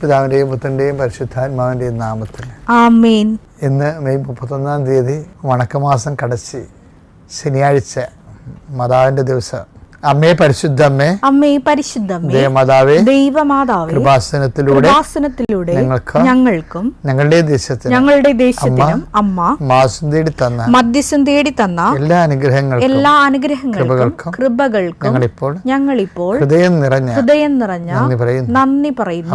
പിതാവിന്റെയും പുത്രന്റെയും പരിശുദ്ധാത്മാവിന്റെയും നാമത്തിൽ. ആമേൻ. ഇന്ന് മെയ് മുപ്പത്തൊന്നാം തീയതി വണക്കമാസം കടച്ച് ശനിയാഴ്ച മാതാവിന്റെ ദിവസം. അമ്മേ പരിശുദ്ധ അമ്മേ പരിശുദ്ധമ്മേ ദേവമാതാവേ ദൈവമാതാവേ കൃപാസനത്തിലൂടെ കൃപാസനത്തിലൂടെ ഞങ്ങൾക്ക് ഞങ്ങൾക്കും ഞങ്ങളുടെ ദേശത്തിനും ഞങ്ങളുടെ ദേശത്തിനും അമ്മ മാസം തേടി തന്ന മധ്യസ്ഥം തേടി തന്ന എല്ലാ അനുഗ്രഹങ്ങൾക്കും എല്ലാ അനുഗ്രഹങ്ങൾക്കും കൃപകൾക്കും ഞങ്ങളിപ്പോൾ ഞങ്ങളിപ്പോൾ ഹൃദയം നിറഞ്ഞ ഹൃദയം നിറഞ്ഞ നന്ദി പറയുന്നു. നന്ദി പറയുന്നു.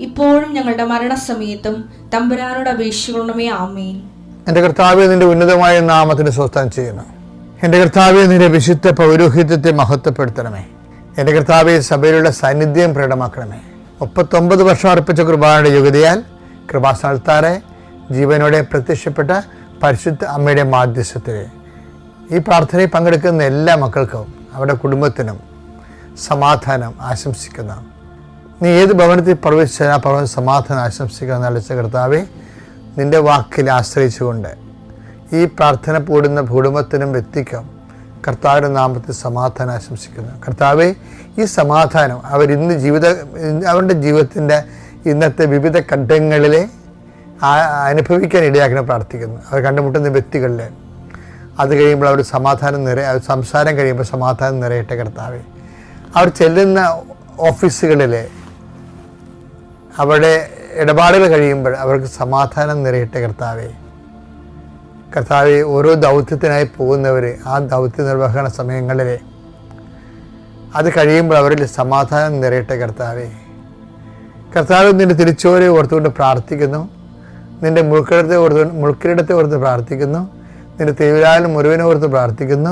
ഇപ്പോഴും ഞങ്ങളുടെ മരണസമയത്തും തമ്പുരാനോട് അപേക്ഷിക്കണമേ ആമേൻ. എന്റെ കർത്താവെ നിന്റെ ഉന്നതമായ നാമത്തിന് സ്വസ്ഥം ചെയ്യണം എന്റെ കർത്താവെ നിന്റെ വിശുദ്ധ പൗരോഹിത്യത്തെ മഹത്വപ്പെടുത്തണമേ. എന്റെ കർത്താവെ സഭയിലുള്ള സാന്നിധ്യം പ്രകടമാക്കണമേ. മുപ്പത്തൊമ്പത് വർഷം അർപ്പിച്ച കുർബാനയുടെ യോഗ്യതയാൽ കൃപാസ്ഥാനത്താറെ ജീവനോടെ പ്രത്യക്ഷപ്പെട്ട പരിശുദ്ധ അമ്മയുടെ മാധ്യസ്ഥത്തിൽ ഈ പ്രാർത്ഥനയിൽ പങ്കെടുക്കുന്ന എല്ലാ മക്കൾക്കും അവരുടെ കുടുംബത്തിനും സമാധാനം ആശംസിക്കുന്ന. നീ ഏത് ഭവനത്തിൽ പ്രവേശിച്ചാൽ ആ ഭവന സമാധാനം ആശംസിക്കാൻ നല്ലച്ച കർത്താവെ. നിന്റെ വാക്കിൽ ആശ്രയിച്ചുകൊണ്ട് ഈ പ്രാർത്ഥന പൂടുന്ന കുടുംബത്തിനും വ്യക്തിക്കും കർത്താവിന്റെ നാമത്തിൽ സമാധാനം ആശംസിക്കുന്നു. കർത്താവെ ഈ സമാധാനം അവരിന്ന് ജീവിത അവരുടെ ജീവിതത്തിന്റെ ഇന്നത്തെ വിവിധ ഘട്ടങ്ങളിലെ അനുഭവിക്കാൻ ഇടയാക്കണം പ്രാർത്ഥിക്കുന്നു. അവർ കണ്ടുമുട്ടുന്ന വ്യക്തികളിൽ അത് കഴിയുമ്പോൾ അവർ സമാധാനം നിറ സംസാരം കഴിയുമ്പോൾ സമാധാനം നിറയട്ടെ കർത്താവെ. അവർ ചെല്ലുന്ന ഓഫീസുകളിൽ അവിടെ ഇടപാടുകൾ കഴിയുമ്പോൾ അവർക്ക് സമാധാനം നിറയട്ടെ കർത്താവെ. കർത്താവെ ഓരോ ദൗത്യത്തിനായി പോകുന്നവർ ആ ദൗത്യ നിർവഹണ സമയങ്ങളിൽ അത് കഴിയുമ്പോൾ അവരിൽ സമാധാനം നിറയട്ടെ കർത്താവെ. കർത്താവ് നിന്റെ തിരിച്ചോരെ ഓർത്തുകൊണ്ട് പ്രാർത്ഥിക്കുന്നു. നിന്റെ മുൾക്കിടത്തെ ഓർത്ത് മുൾക്കിടത്തെ ഓർത്ത് പ്രാർത്ഥിക്കുന്നു. നിന്റെ തീവ്രാലും മുറിവിനെ ഓർത്ത് പ്രാർത്ഥിക്കുന്നു.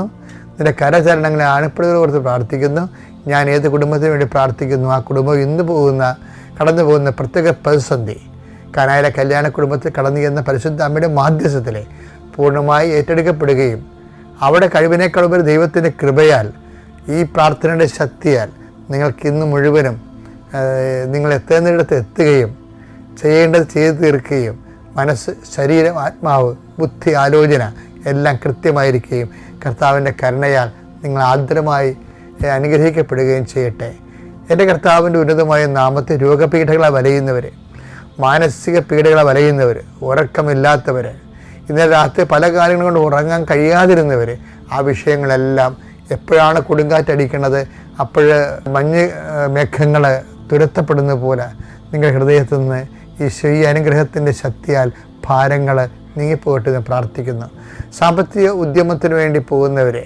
നിന്റെ കരചരണങ്ങളെ ആണിപ്പടുകളെ ഓർത്ത് പ്രാർത്ഥിക്കുന്നു. ഞാൻ ഏത് കുടുംബത്തിന് വേണ്ടി പ്രാർത്ഥിക്കുന്നു? ആ കുടുംബം ഇന്ന് പോകുന്ന കടന്നു പോകുന്ന പ്രത്യേക പ്രതിസന്ധി. കനായിലെ കല്യാണ കുടുംബത്തിൽ കടന്നു ചെന്ന പരിശുദ്ധ അമ്മയുടെ മാധ്യസ്ഥത്തിലെ പൂർണമായി ഏറ്റെടുക്കപ്പെടുകയും അവിടെ കഴിവിനേക്കാളുപരി ദൈവത്തിന്റെ കൃപയാൽ ഈ പ്രാർത്ഥനയുടെ ശക്തിയാൽ നിങ്ങൾക്ക് ഇന്ന് മുഴുവനും നിങ്ങൾ എത്തേണ്ടിടത്ത് എത്തുകയും ചെയ്യേണ്ടത് ചെയ്തു തീർക്കുകയും മനസ്സ് ശരീരം ആത്മാവ് ബുദ്ധി ആലോചന എല്ലാം കൃത്യമായിരിക്കുകയും കർത്താവിന്റെ കരുണയാൽ നിങ്ങൾ ആദരമായി അനുഗ്രഹിക്കപ്പെടുകയും ചെയ്യട്ടെ. എന്റെ കർത്താവിന്റെ ഉന്നതമായ നാമത്തെ രോഗപീഠകളെ വലയുന്നവർ മാനസിക പീഡകളെ വലയുന്നവർ ഉറക്കമില്ലാത്തവർ ഇന്നലെ രാത്രി പല കാര്യങ്ങൾ കൊണ്ട് ഉറങ്ങാൻ കഴിയാതിരുന്നവർ ആ വിഷയങ്ങളെല്ലാം എപ്പോഴാണ് കൊടുങ്കാറ്റടിക്കുന്നത് അപ്പോൾ മഞ്ഞ് മേഘങ്ങൾ തുരത്തപ്പെടുന്ന പോലെ നിങ്ങളുടെ ഹൃദയത്തിൽ നിന്ന് ഈ അനുഗ്രഹത്തിന്റെ ശക്തിയാൽ ഭാരങ്ങൾ നീങ്ങിപ്പോകട്ടെ എന്ന് പ്രാർത്ഥിക്കുന്നു. സാമ്പത്തിക ഉദ്യമത്തിന് വേണ്ടി പോകുന്നവരെ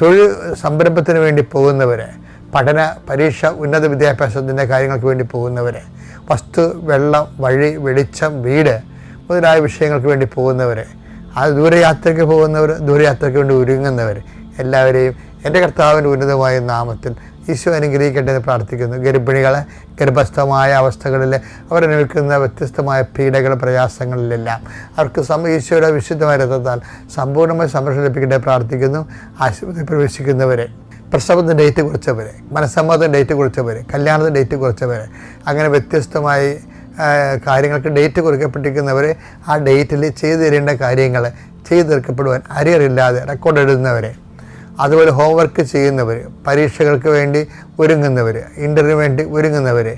തൊഴിൽ സംരംഭത്തിന് വേണ്ടി പോകുന്നവർ പഠന പരീക്ഷ ഉന്നത വിദ്യാഭ്യാസത്തിന്റെ കാര്യങ്ങൾക്ക് വേണ്ടി പോകുന്നവർ വസ്തു വെള്ളം വഴി വെളിച്ചം വീട് മുതലായ വിഷയങ്ങൾക്ക് വേണ്ടി പോകുന്നവർ ആ ദൂരയാത്രയ്ക്ക് പോകുന്നവർ ദൂരയാത്രയ്ക്ക് വേണ്ടി ഒരുങ്ങുന്നവർ എല്ലാവരെയും എന്റെ കർത്താവിന്റെ ഉന്നതമായ നാമത്തിൽ ഈശോ അനുഗ്രഹിക്കട്ടെ എന്ന് പ്രാർത്ഥിക്കുന്നു. ഗർഭിണികളെ ഗർഭസ്ഥമായ അവസ്ഥകളിൽ അവരനുഭവിക്കുന്ന വ്യത്യസ്തമായ പീഡകൾ പ്രയാസങ്ങളിലെല്ലാം അവർക്ക് സം ഈശോയുടെ വിശുദ്ധമായ രഥത്താൽ സമ്പൂർണമായി സംരക്ഷണം ലഭിക്കട്ടെ പ്രാർത്ഥിക്കുന്നു. ആശുപത്രി പ്രവേശിക്കുന്നവരെ പ്രസവത്തിന് ഡേറ്റ് കുറിച്ചവർ മനസ്സമ്മതത്തിന് ഡേറ്റ് കുറിച്ചവർ കല്യാണത്തിന് ഡേറ്റ് കുറിച്ചവർ അങ്ങനെ വ്യത്യസ്തമായി കാര്യങ്ങൾക്ക് ഡേറ്റ് കുറിക്കപ്പെട്ടിരിക്കുന്നവർ ആ ഡേറ്റിൽ ചെയ്തു തരേണ്ട കാര്യങ്ങൾ ചെയ്തു തീർക്കപ്പെടുവാൻ അരിയറില്ലാതെ റെക്കോർഡ് എഴുതുന്നവർ അതുപോലെ ഹോംവർക്ക് ചെയ്യുന്നവർ പരീക്ഷകൾക്ക് വേണ്ടി ഒരുങ്ങുന്നവർ ഇന്റർവ്യൂ വേണ്ടി ഒരുങ്ങുന്നവർ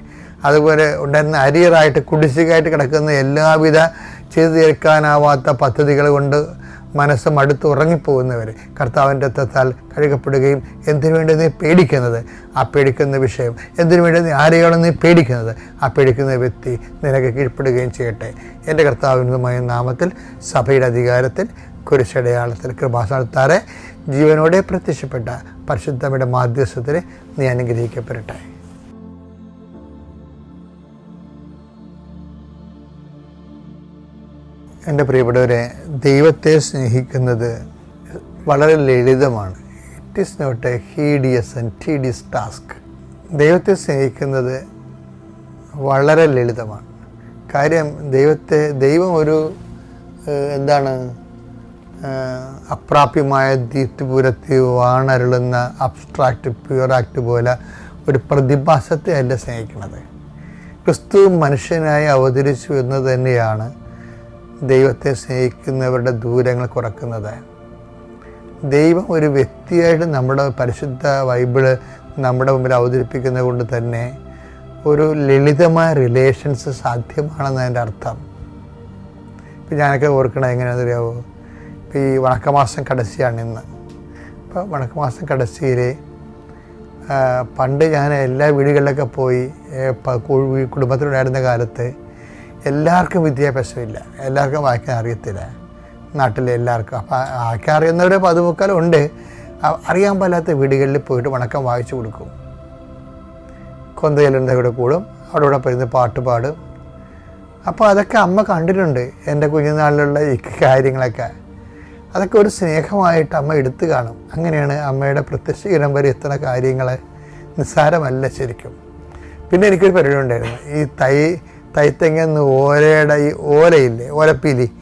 അതുപോലെ ഉണ്ടായിരുന്ന അരിയറായിട്ട് കുടിശ്ശികയായിട്ട് കിടക്കുന്ന എല്ലാവിധ ചെയ്തു തീർക്കാനാവാത്ത പദ്ധതികൾ കൊണ്ട് മനസ്സ് മടുത്ത് ഉറങ്ങിപ്പോകുന്നവർ കർത്താവിന്റെ രക്തത്താൽ കഴുകപ്പെടുകയും എന്തിനു വേണ്ടി നീ പേടിക്കുന്നത്? ആ പേടിക്കുന്ന വിഷയം എന്തിനു വേണ്ടി നീ ആരെയാണ് നീ പേടിക്കുന്നത്? ആ പേടിക്കുന്ന വ്യക്തി നിനക്ക് കീഴ്പ്പെടുകയും ചെയ്യട്ടെ. എന്റെ കർത്താവിനുമായ നാമത്തിൽ സഭയുടെ അധികാരത്തിൽ കുരിശടയാളത്തിൽ കൃപാസനത്താറെ ജീവനോടെ പ്രത്യക്ഷപ്പെട്ട പരിശുദ്ധമയുടെ മാധ്യസ്ഥത്തിന് നീ അനുഗ്രഹിക്കപ്പെടട്ടെ. എന്റെ പ്രിയപ്പെട്ടവരെ ദൈവത്തെ സ്നേഹിക്കുന്നത് വളരെ ലളിതമാണ്. It is not a hideous and tedious task ദൈവത്തെ സ്നേഹിക്കുന്നത് വളരെ ലളിതമാണ്. കാര്യം ദൈവത്തെ ദൈവം ഒരു എന്താണ് അപ്രാപ്യമായ ദീപ്തിപൂരത്തി വാണരുളുന്ന അബ്സ്ട്രാക്റ്റ് പ്യുവറാക്ട് പോലെ ഒരു പ്രതിഭാസത്തെ അല്ല സ്നേഹിക്കുന്നത്. ക്രിസ്തു മനുഷ്യനായി അവതരിച്ചു എന്ന് തന്നെയാണ് ദൈവത്തെ സ്നേഹിക്കുന്നവരുടെ ദൂരങ്ങൾ കുറക്കുന്നത്. ദൈവം ഒരു വ്യക്തിയായിട്ട് നമ്മുടെ പരിശുദ്ധ ബൈബിൾ നമ്മുടെ മുമ്പിൽ അവതരിപ്പിക്കുന്നത് കൊണ്ട് തന്നെ ഒരു ലളിതമായ റിലേഷൻസ് സാധ്യമാണെന്നതിന്റെ അർത്ഥം. ഇപ്പം ഞാനൊക്കെ ഓർക്കണത് എങ്ങനെയാണെന്ന് അറിയാമോ ഇപ്പം ഈ വണക്കമാസം കടസിയാണ് ഇന്ന്. ഇപ്പോൾ വണക്കമാസം കടസിയിൽ പണ്ട് ഞാൻ എല്ലാ വീടുകളിലൊക്കെ പോയി കുടുംബത്തിലുണ്ടായിരുന്ന കാലത്ത് എല്ലാവർക്കും വിദ്യാഭ്യാസമില്ല. എല്ലാവർക്കും വായിക്കാൻ അറിയത്തില്ല. നാട്ടിലെ എല്ലാവർക്കും അപ്പം വായിക്കാൻ അറിയുന്നവരുടെ പതുമുക്കാലും ഉണ്ട് അറിയാൻ പാലാത്ത വീടുകളിൽ പോയിട്ട് വണക്കം വായിച്ചു കൊടുക്കും. കൊന്തയിലുണ്ട് ഇവിടെ കൂടും. അവിടെ ഇവിടെ പോയിരുന്ന് പാട്ട് പാടും. അപ്പോൾ അതൊക്കെ അമ്മ കണ്ടിട്ടുണ്ട്. എന്റെ കുഞ്ഞുനാളിലുള്ള ഈ കാര്യങ്ങളൊക്കെ. അതൊക്കെ ഒരു സ്നേഹമായിട്ട് അമ്മ എടുത്തു കാണും. അങ്ങനെയാണ് അമ്മയുടെ പ്രത്യക്ഷീകരം വരെ എത്തുന്ന കാര്യങ്ങൾ നിസ്സാരമല്ല ശരിക്കും. പിന്നെ എനിക്കൊരു പരിപാടി ഉണ്ടായിരുന്നു. ഈ തൈ തൈത്തെങ്ങന്ന് ഓലയുടെ ഈ ഓലയില്ലേ ഓലപ്പീലി.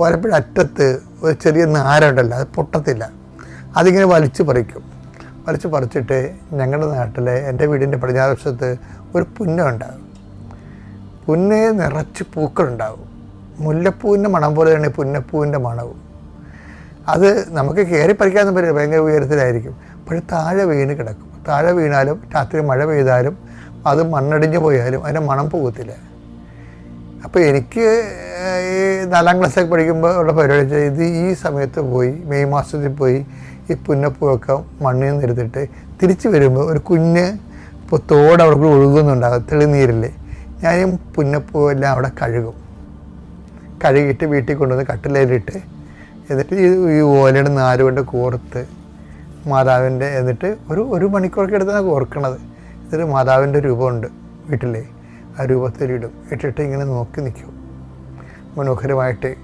ഓലപ്പീലി അറ്റത്ത് ഒരു ചെറിയ നാരുണ്ടല്ലോ അത് പൊട്ടത്തില്ല. അതിങ്ങനെ വലിച്ചു പറിക്കും. വലിച്ചു പറിച്ചിട്ട് ഞങ്ങളുടെ നാട്ടിലെ എന്റെ വീടിന്റെ പടിഞ്ഞാറ് വശത്ത് ഒരു പുന്നുണ്ടാകും പുന്നെ നിറച്ച് പൂക്കളുണ്ടാവും മുല്ലപ്പൂവിന്റെ മണം പോലെ തന്നെ പുന്നപ്പൂവിന്റെ മണവും. അത് നമുക്ക് കയറി പറിക്കാമെന്ന് പറ്റില്ല ഭയങ്കര ഉയരത്തിലായിരിക്കും. പക്ഷേ താഴെ വീണ് കിടക്കും. താഴെ വീണാലും രാത്രി മഴ പെയ്താലും അത് മണ്ണടിഞ്ഞു പോയാലും അതിന്റെ മണം പോകത്തില്ല. അപ്പോൾ എനിക്ക് ഈ നാലാം ക്ലാസ്സൊക്കെ പഠിക്കുമ്പോൾ ഉള്ള പരിപാടി ഇത് ഈ സമയത്ത് പോയി മെയ് മാസത്തിൽ പോയി ഈ പുന്നപ്പൂവൊക്കെ മണ്ണിൽ നിന്ന് എടുത്തിട്ട് തിരിച്ചു വരുമ്പോൾ ഒരു കുഞ്ഞ് ഇപ്പോൾ തോട് അവിടെ കൂടി ഒഴുകുന്നുണ്ടാകും തെളിനീരിൽ ഞാനും പുന്നപ്പൂവെല്ലാം അവിടെ കഴുകും. കഴുകിയിട്ട് വീട്ടിൽ കൊണ്ടുവന്ന് കട്ടിലേലിട്ട് എന്നിട്ട് ഈ ഓലയുടെ നാരുകൊണ്ട് കോർത്ത് മാതാവിന്റെ എന്നിട്ട് ഒരു ഒരു മണിക്കൂറൊക്കെ എടുത്താണ് കോർക്കണത്. എന്നിട്ട് മാതാവിന്റെ രൂപമുണ്ട് വീട്ടിലെ. ആ രൂപത്തിലിടും. ഇട്ടിട്ട് ഇങ്ങനെ നോക്കി നിൽക്കും. മനോഹരമായിട്ട്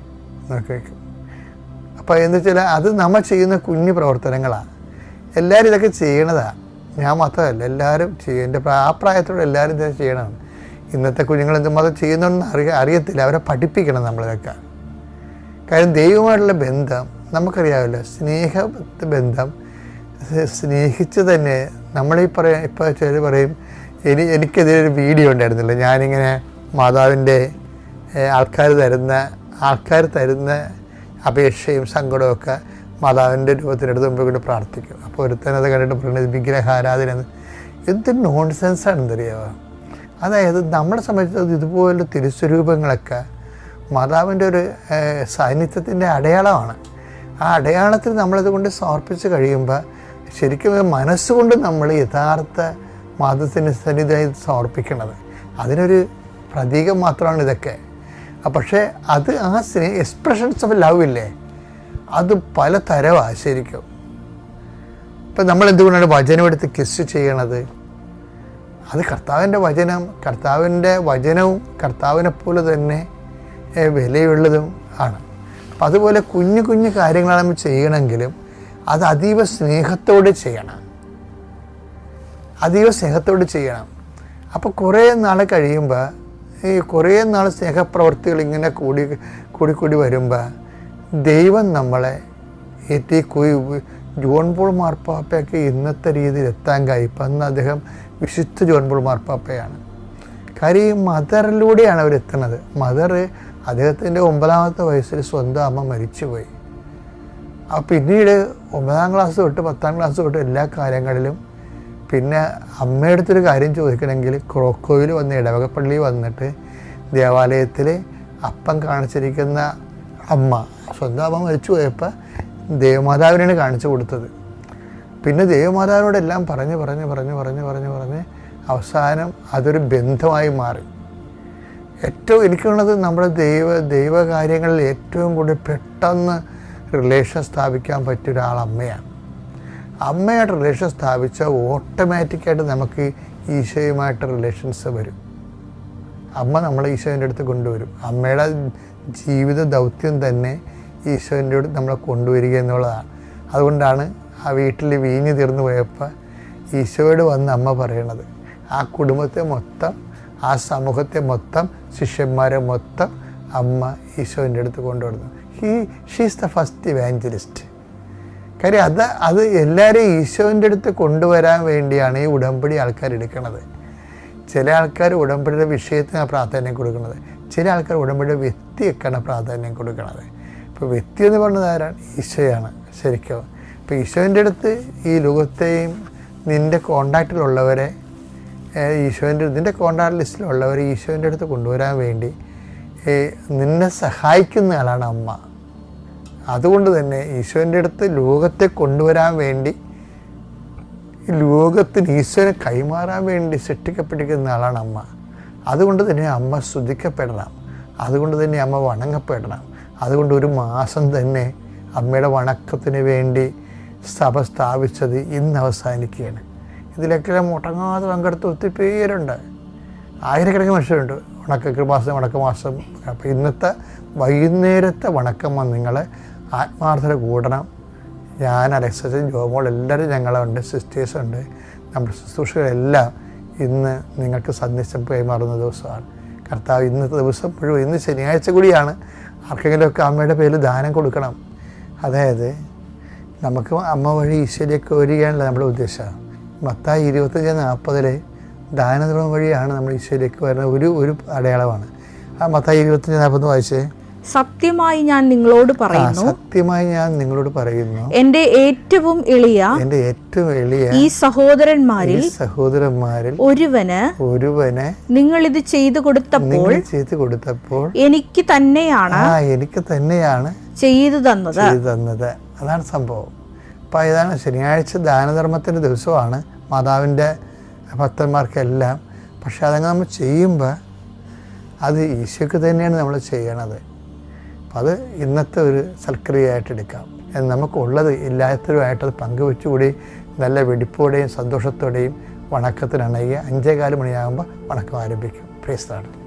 നോക്കി വയ്ക്കും അപ്പോൾ എന്ന് വെച്ചാൽ അത് നമ്മൾ ചെയ്യുന്ന കുഞ്ഞു പ്രവർത്തനങ്ങളാണ്. എല്ലാവരും ഇതൊക്കെ ചെയ്യണതാണ് ഞാൻ മാത്രമല്ല എല്ലാവരും ചെയ്യും. എന്റെ ആ പ്രായത്തോടെ എല്ലാവരും ഇതൊക്കെ ചെയ്യണം. ഇന്നത്തെ കുഞ്ഞുങ്ങൾ എന്തുമാത്രം ചെയ്യുന്നുണ്ടെന്ന് അറിയ അറിയത്തില്ല. അവരെ പഠിപ്പിക്കണം നമ്മളിതൊക്കെ കാര്യം ദൈവമായിട്ടുള്ള ബന്ധം നമുക്കറിയാമല്ലോ സ്നേഹ ബന്ധം സ്നേഹിച്ച് തന്നെ നമ്മളീ പറയാം ഇപ്പോൾ ചിലർ പറയും എനി എനിക്കെതിരെ ഒരു വീഡിയോ ഉണ്ടായിരുന്നില്ല. ഞാനിങ്ങനെ മാതാവിന്റെ ആൾക്കാർ തരുന്ന ആൾക്കാർ തരുന്ന അപേക്ഷയും സങ്കടമൊക്കെ മാതാവിന്റെ രൂപത്തിനടുത്ത് മുമ്പ് കൊണ്ട് പ്രാർത്ഥിക്കും. അപ്പോൾ ഒരുത്തനത് കണ്ടിട്ട് പറയുന്നത് വിഗ്രഹാരാധന. എന്ത് നോൺസെൻസ് ആണെന്നറിയാമോ അതായത് നമ്മളെ സംബന്ധിച്ചത് ഇതുപോലുള്ള തിരുസ്വരൂപങ്ങളൊക്കെ മാതാവിന്റെ ഒരു സാന്നിധ്യത്തിന്റെ അടയാളമാണ്. ആ അടയാളത്തിൽ നമ്മളത് കൊണ്ട് സമർപ്പിച്ച് കഴിയുമ്പോൾ ശരിക്കും മനസ്സുകൊണ്ട് നമ്മൾ യഥാർത്ഥ മാതത്തിന് സന്നിധിയായി സമർപ്പിക്കുന്നത്. അതിനൊരു പ്രതീകം മാത്രമാണ് ഇതൊക്കെ. പക്ഷേ അത് ആ സ്നേഹ എക്സ്പ്രഷൻസ് ഓഫ് ലവ് ഇല്ലേ? അത് പല തരമാണ് ശരിക്കും. ഇപ്പം നമ്മൾ എന്തുകൊണ്ടാണ് വചനം എടുത്ത് കിസ് ചെയ്യണത്? അത് കർത്താവിന്റെ വചനം കർത്താവിന്റെ വചനവും കർത്താവിനെ പോലെ തന്നെ വിലയുള്ളതും ആണ്. അപ്പം അതുപോലെ കുഞ്ഞു കുഞ്ഞു കാര്യങ്ങളാണ് നമ്മൾ ചെയ്യണമെങ്കിലും അത് അതീവ സ്നേഹത്തോടെ ചെയ്യണം. അതീവ സ്നേഹത്തോട് ചെയ്യണം. അപ്പോൾ കുറേ നാൾ കഴിയുമ്പോൾ ഈ കുറേ നാൾ സ്നേഹപ്രവർത്തികൾ ഇങ്ങനെ കൂടി കൂടി കൂടി വരുമ്പോൾ ദൈവം നമ്മളെ എത്തി ജോൺ പോൾ മാർപ്പാപ്പയൊക്കെ ഇന്നത്തെ രീതിയിൽ എത്താൻ കഴിയും അന്ന് അദ്ദേഹം വിശുദ്ധ ജോൺ പോൾ മാർപ്പാപ്പയാണ്. കാര്യം ഈ മദറിലൂടെയാണ് അവർ എത്തുന്നത്. മദർ അദ്ദേഹത്തിന്റെ ഒമ്പതാമത്തെ വയസ്സിൽ സ്വന്തം അമ്മ മരിച്ചുപോയി. അപ്പോൾ പിന്നീട് ഒമ്പതാം ക്ലാസ് തൊട്ട് പത്താം ക്ലാസ് തൊട്ട് എല്ലാ കാര്യങ്ങളിലും പിന്നെ അമ്മയടുത്തൊരു കാര്യം ചോദിക്കണമെങ്കിൽ ക്രോക്കോയിൽ വന്ന് ഇടവകപ്പള്ളി വന്നിട്ട് ദേവാലയത്തിൽ അപ്പം കാണിച്ചിരിക്കുന്ന അമ്മ സ്വന്തം അമ്മ മരിച്ചു പോയപ്പോൾ ദേവമാതാവിനാണ് കാണിച്ചു കൊടുത്തത്. പിന്നെ ദേവമാതാവിനോടെല്ലാം പറഞ്ഞ് പറഞ്ഞ് പറഞ്ഞ് പറഞ്ഞ് പറഞ്ഞ് പറഞ്ഞ് അവസാനം അതൊരു ബന്ധമായി മാറി. ഏറ്റവും എനിക്കുള്ളത് നമ്മുടെ ദൈവ ദൈവകാര്യങ്ങളിൽ ഏറ്റവും കൂടുതൽ പെട്ടെന്ന് റിലേഷൻ സ്ഥാപിക്കാൻ പറ്റിയ ഒരാൾ അമ്മയാണ്. അമ്മയായിട്ട് റിലേഷൻ സ്ഥാപിച്ച ഓട്ടോമാറ്റിക്കായിട്ട് നമുക്ക് ഈശോയുമായിട്ട് റിലേഷൻസ് വരും. അമ്മ നമ്മളെ ഈശോന്റെ അടുത്ത് കൊണ്ടുവരും. അമ്മയുടെ ജീവിത ദൗത്യം തന്നെ ഈശോന്റെ അടുത്ത് നമ്മളെ കൊണ്ടുവരിക എന്നുള്ളതാണ്. അതുകൊണ്ടാണ് ആ വീട്ടിൽ വീഞ്ഞു തീർന്നു പോയപ്പോൾ ഈശോയോട് വന്ന് അമ്മ പറയണത്. ആ കുടുംബത്തെ മൊത്തം ആ സമൂഹത്തെ മൊത്തം ശിഷ്യന്മാരെ മൊത്തം അമ്മ ഈശോന്റെ അടുത്ത് കൊണ്ടുവരുന്നു. He she's the first evangelist കാര്യം അത് അത് എല്ലാവരെയും ഈശോന്റെ അടുത്ത് കൊണ്ടുവരാൻ വേണ്ടിയാണ് ഈ ഉടമ്പടി ആൾക്കാർ എടുക്കുന്നത് ചില ആൾക്കാർ ഉടമ്പടിയുടെ വിഷയത്തിന് പ്രാധാന്യം കൊടുക്കുന്നത്. ചില ആൾക്കാർ ഉടമ്പടിയുടെ വ്യക്തിയൊക്കെയാണ് പ്രാധാന്യം കൊടുക്കുന്നത്. ഇപ്പോൾ വ്യക്തി എന്ന് പറയുന്നത് ആരാണ്? ഈശോയാണ് ശരിക്കും? ഇപ്പോൾ ഈശോന്റെ അടുത്ത് ഈ ലോകത്തെയും നിന്റെ കോണ്ടാക്റ്റിലുള്ളവരെ ഈശോന്റെ നിന്റെ കോണ്ടാക്ട് ലിസ്റ്റിലുള്ളവരെ ഈശോന്റെ അടുത്ത് കൊണ്ടുവരാൻ വേണ്ടി നിന്നെ സഹായിക്കുന്ന ആളാണ് അമ്മ. അതുകൊണ്ട് തന്നെ ഈശോന്റെ അടുത്ത് ലോകത്തെ കൊണ്ടുവരാൻ വേണ്ടി ലോകത്തിന് ഈശോനെ കൈമാറാൻ വേണ്ടി സൃഷ്ടിക്കപ്പെട്ടിരിക്കുന്ന ആളാണ് അമ്മ. അതുകൊണ്ട് തന്നെ അമ്മ സ്തുതിക്കപ്പെടണം അതുകൊണ്ട് തന്നെ അമ്മ വണങ്ങപ്പെടണം. അതുകൊണ്ട് ഒരു മാസം തന്നെ അമ്മയുടെ വണക്കത്തിന് വേണ്ടി സഭ സ്ഥാപിച്ചത് ഇന്ന് അവസാനിക്കുകയാണ്. ഇതിലൊക്കെ മുടങ്ങാതെ പങ്കെടുത്ത ഒത്തിരി പേരുണ്ട്. ആയിരക്കണക്കിന് മനുഷ്യരുണ്ട്. വണക്ക കൃപാസം വണക്കമാസം. അപ്പോൾ ഇന്നത്തെ വൈകുന്നേരത്തെ വണക്കമ്മ നിങ്ങൾ ആത്മാർത്ഥത കൂടണം. ഞാൻ അലക്സച്ചൻ ജോമോൾ എല്ലാവരും ഞങ്ങളുണ്ട് സിസ്റ്റേഴ്സുണ്ട് നമ്മുടെ ശുശ്രൂഷകളെല്ലാം ഇന്ന് നിങ്ങൾക്ക് സന്ദേശം കൈമാറുന്ന ദിവസമാണ്. കർത്താവ് ഇന്നത്തെ ദിവസം മുഴുവൻ ഇന്ന് ശനിയാഴ്ച കൂടിയാണ് ആർക്കെങ്കിലുമൊക്കെ അമ്മയുടെ പേരിൽ ദാനം കൊടുക്കണം. അതായത് നമുക്ക് അമ്മ വഴി ഈശ്വരിയൊക്കെ വരികയാണല്ലോ നമ്മുടെ ഉദ്ദേശം മത്തായി ഇരുപത്തഞ്ച് നാൽപ്പതിലെ ദാനധർമ്മം വഴിയാണ് നമ്മൾ ഈശ്വരിയൊക്കെ വരുന്ന ഒരു ഒരു അടയാളമാണ്. ആ മത്തായി ഇരുപത്തഞ്ച് നാൽപ്പത് വായിച്ചേ. സത്യമായി ഞാൻ നിങ്ങളോട് പറയുന്നു. സത്യമായി ഞാൻ നിങ്ങളോട് പറയുന്നു. എന്റെ ഏറ്റവും എളിയ എന്റെ ഏറ്റവും എളിയ ഈ സഹോദരന്മാരിൽ സഹോദരന്മാരിൽ ഒരുവന് ഒരുവന് നിങ്ങൾ ഇത് ചെയ്തു കൊടുത്തപ്പോൾ ചെയ്തു കൊടുത്തപ്പോൾ എനിക്ക് തന്നെയാണ് എനിക്ക് തന്നെയാണ് ചെയ്തു തന്നത്. ചെയ്തു തന്നത്. അതാണ് സംഭവം. അപ്പോൾ ഇതാണ് ശനിയാഴ്ച ദാനധർമ്മത്തിന്റെ ദിവസമാണ്. മാതാവിന്റെ ഭക്തന്മാർക്കെല്ലാം. പക്ഷെ അതങ്ങ് നമ്മൾ ചെയ്യുമ്പോൾ അത് ഈശോയ്ക്ക് തന്നെയാണ് നമ്മൾ ചെയ്യണത്. അപ്പം അത് ഇന്നത്തെ ഒരു സൽക്രിയയായിട്ട് എടുക്കാം. നമുക്കുള്ളത് എല്ലാത്തരുമായിട്ടത് പങ്കുവെച്ചുകൂടി നല്ല വെടിപ്പോടെയും സന്തോഷത്തോടെയും വണക്കത്തിനണയുക. അഞ്ചേകാൽ മണിയാകുമ്പോൾ വണക്കം ആരംഭിക്കും. പ്രേസ്താണ്